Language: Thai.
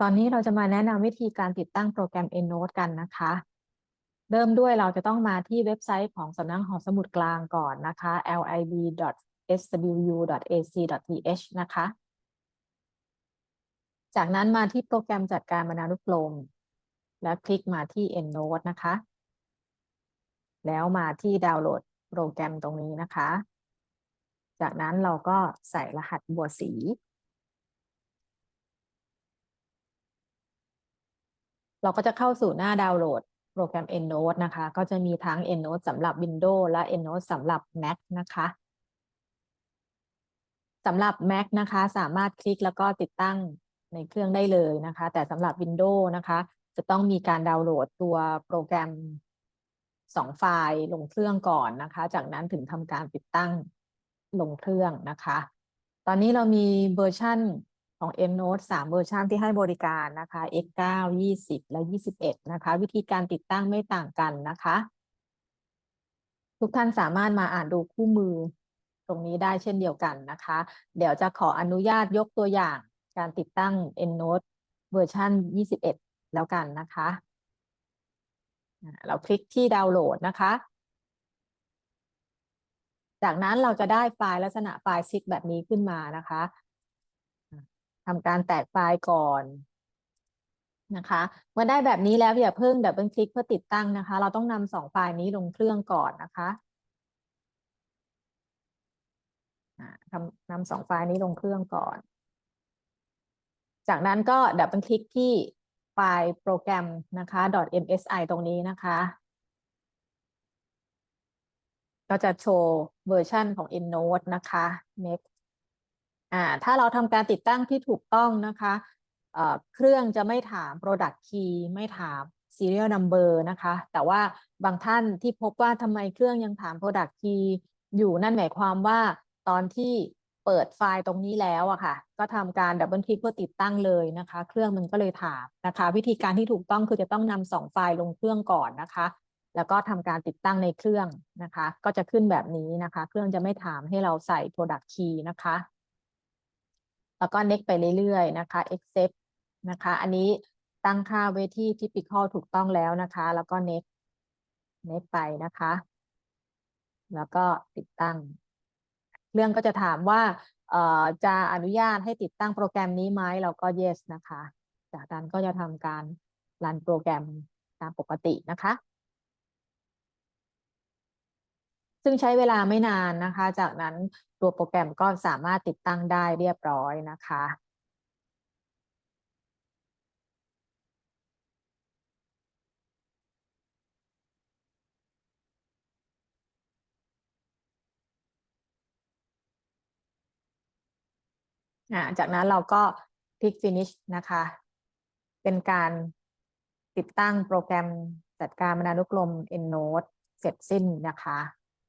ตอนนี้เราจะมาแนะนำวิธีการติดตั้งโปรแกรม EndNote กันนะคะ เริ่มด้วยเราจะต้องมาที่เว็บไซต์ของสำนักหอสมุดกลางก่อนนะคะ lib.swu.ac.th นะคะ จากนั้นมาที่โปรแกรมจัดการบรรณานุกรม แล้วคลิกมาที่ EndNote นะคะ แล้วมาที่ดาวน์โหลดโปรแกรมตรงนี้นะคะ จากนั้นเราก็ใส่รหัสบัวสี เราก็จะเข้าสู่หน้าดาวน์โหลดโปรแกรม EndNote นะคะ ก็จะมีทั้ง EndNote สำหรับ Windows และ EndNote สำหรับ Mac นะคะสำหรับ Mac นะคะ สามารถคลิกแล้วก็ติดตั้งในเครื่องได้เลยนะคะ แต่สำหรับ Windows นะคะ จะต้องมีการดาวน์โหลดตัวโปรแกรม 2 ไฟล์ลงเครื่องก่อนนะคะ จากนั้นถึงทำการติดตั้งลงเครื่องนะคะ ตอนนี้เรามีเวอร์ชัน ของ EndNote 3 เวอร์ชันที่ให้บริการนะคะ X9 20 และ 21 นะคะ วิธีการติดตั้งไม่ต่างกันนะคะ ทุกท่านสามารถมาอ่านดูคู่มือตรงนี้ได้เช่นเดียวกันนะคะ เดี๋ยวจะขออนุญาตยกตัวอย่างการติดตั้ง EndNote เวอร์ชัน21 แล้วกันนะคะ เราคลิกที่ดาวน์โหลดนะคะ จากนั้นเราจะได้ไฟล์ลักษณะไฟล์ซิกแบบนี้ขึ้นมานะคะ ทำการแตกไฟล์ก่อนนะคะเมื่อได้แบบนี้แล้วอย่าเพิ่งดับเบิลคลิกเพื่อติดตั้งนะคะ เราต้องนำสองไฟล์นี้ลงเครื่องก่อนนะคะทำนำสองไฟล์นี้ลงเครื่องก่อน จากนั้นก็ดับเบิลคลิกที่ไฟล์โปรแกรมนะคะ .msi ตรงนี้นะคะ ก็จะโชว์เวอร์ชันของ EndNote นะคะ next อ่าถ้าเราทำการติดตั้งที่ถูกต้องนะคะเครื่องจะไม่ถาม product key ไม่ถาม serial number นะคะ แต่ว่าบางท่านที่พบว่าทำไมเครื่องยังถาม product key อยู่นั่นหมายความว่าตอนที่เปิดไฟล์ตรงนี้แล้วอะค่ะ ก็ทำการดับเบิลคลิกเพื่อติดตั้งเลยนะคะ เครื่องมันก็เลยถามนะคะ วิธีการที่ถูกต้องคือจะต้องนำสองไฟล์ลงเครื่องก่อนนะคะ แล้วก็ทำการติดตั้งในเครื่องนะคะ ก็จะขึ้นแบบนี้นะคะ เครื่องจะไม่ถามให้เราใส่ product key นะคะ แล้วก็ next ไปเรื่อยๆนะคะ accept นะคะ อันนี้ตั้งค่าไว้ที่ typical ถูกต้องแล้วนะคะ แล้วก็ next next ไปนะคะ แล้วก็ติดตั้ง เรื่องก็จะถามว่าเอ่อจะอนุญาตให้ติดตั้งโปรแกรมนี้ไหมเราก็ yes นะคะ จากนั้นก็จะทำการรันโปรแกรมตามปกตินะคะ ซึ่งใช้เวลาไม่นานนะคะ จากนั้นตัวโปรแกรมก็สามารถติดตั้งได้เรียบร้อยนะคะจากนั้นเราก็คลิก finish นะคะ เป็นการติดตั้งโปรแกรมจัดการบรรณานุกรม EndNote เสร็จสิ้นนะคะ